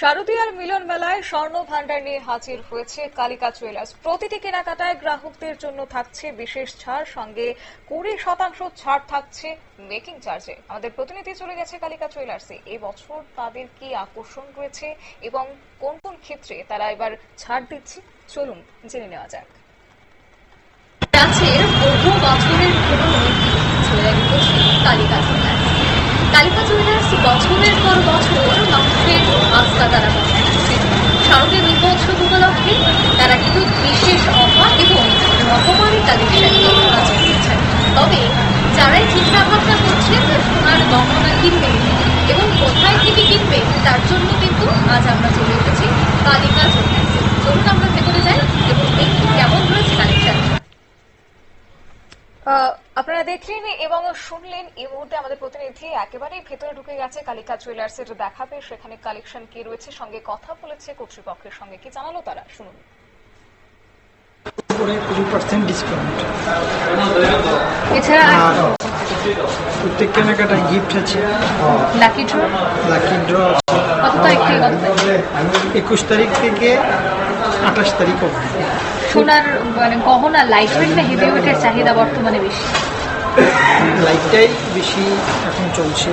শারদীয়ার মিলন মেলায় স্বর্ণ ভান্ডার নিয়ে হাজির হয়েছে কালিকা জুয়েলার্স। প্রতিটি কেনাকাটায় গ্রাহকদের জন্য থাকছে বিশেষ ছাড়, সঙ্গে কুড়ি শতাংশ ছাড় থাকছে মেকিং চার্জে। আমাদের প্রতিনিধি চলে গেছে কালিকা জুয়েলার্সে। এই বছর তাদের কি আকর্ষণ রয়েছে এবং কোন কোন ক্ষেত্রে তারা এবার ছাড় দিচ্ছে? চলুন জেনে নেওয়া যাক। কালিকা জুয়েলার্স। কালিকা জুয়েলার্স বছরের পর বছর মানুষের আস্থা তারা বজায় রাখছে শারদীয় দুর্গোৎসব উপলক্ষে তারা কিন্তু বিশেষ অফার এবং রকমারি কালেকশন নিয়ে হাজির হয়েছেন তবে যারাই চিন্তা ভাবনা করছেন সোনার গহনা কিনবে এবং কোথায় থেকে কিনবে তার জন্য আমরা চলে এসেছি কালিকা চলুন আমরা ভেতরে যাই এবং দেখি কেমন রয়েছে কালেকশন। আপনারা দেখলেন এবং শুনলেন এই মুহূর্তে আমাদের প্রতিনিধি একেবারেই ভেতরে ঢুকে গেছে কালিকা জুয়েলার্স এর দেখাবে সেখানে কালেকশন কি রয়েছে সঙ্গে কথা বলেছে কর্তৃপক্ষের সঙ্গে। কি জানালো তারা? শুনুন। এছাড়া প্রত্যেক কেনাকাটায় গিফট আছে। লাকি ড্র লাকি ড্র একুশ তারিখ থেকে আঠাশ তারিখ অবধি। সোনার মানে গহনা লাইট ওয়েট না হেভি ওয়েটের চাহিদা বর্তমানে বেশি? লাইটটাই বেশি এখন চলছে।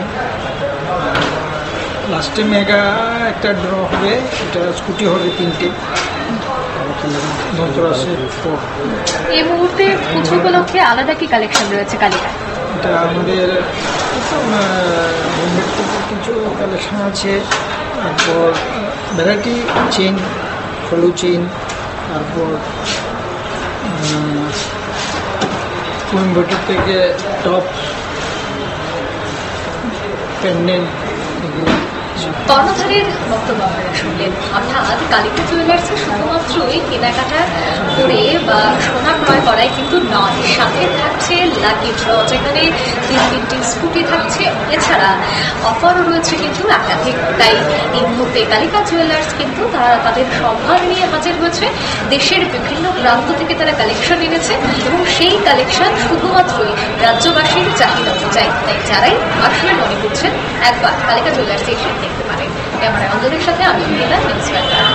লাস্টে মেগা একটা ড্র হবে এটা স্কুটি হবে তিনটে। ধনতেরাসের এই মুহূর্তে পুজো উপলক্ষে আলাদা কি কালেকশন রয়েছে কালিকায় এটা আমাদের কিছু কালেকশন আছে, তারপর ভ্যারাইটি চেন ফলু চেন তারপর কোয়েম্বাটোর থেকে টপ প্যান্ডেল এগুলো কর্ণধারের বক্তব্য আপনারা শুনলেন অর্থাৎ কালিকা জুয়েলার্সে শুধুমাত্রই কেনাকাটা করে বা সোনা ক্রয় করাই কিন্তু নয়। সাথে থাকছে লাকি ড্র যেখানে তিন তিনটি স্কুটি থাকছে। এছাড়া অফারও রয়েছে কিন্তু একাধিক। তাই এই মুহূর্তে কালিকা জুয়েলার্স কিন্তু তারা তাদের সম্ভার নিয়ে হাজির হয়েছে। দেশের বিভিন্ন প্রান্ত থেকে তারা কালেকশন এনেছে এবং সেই কালেকশন শুধুমাত্রই রাজ্যবাসীর চাহিদা অনুযায়ী। তাই যারাই আসলে মনে করছেন, একবার কালিকা জুয়েলার্সে এসে দেখতে পারেন। ক্যামেরা অঞ্জনের সাথে আমি বাংলা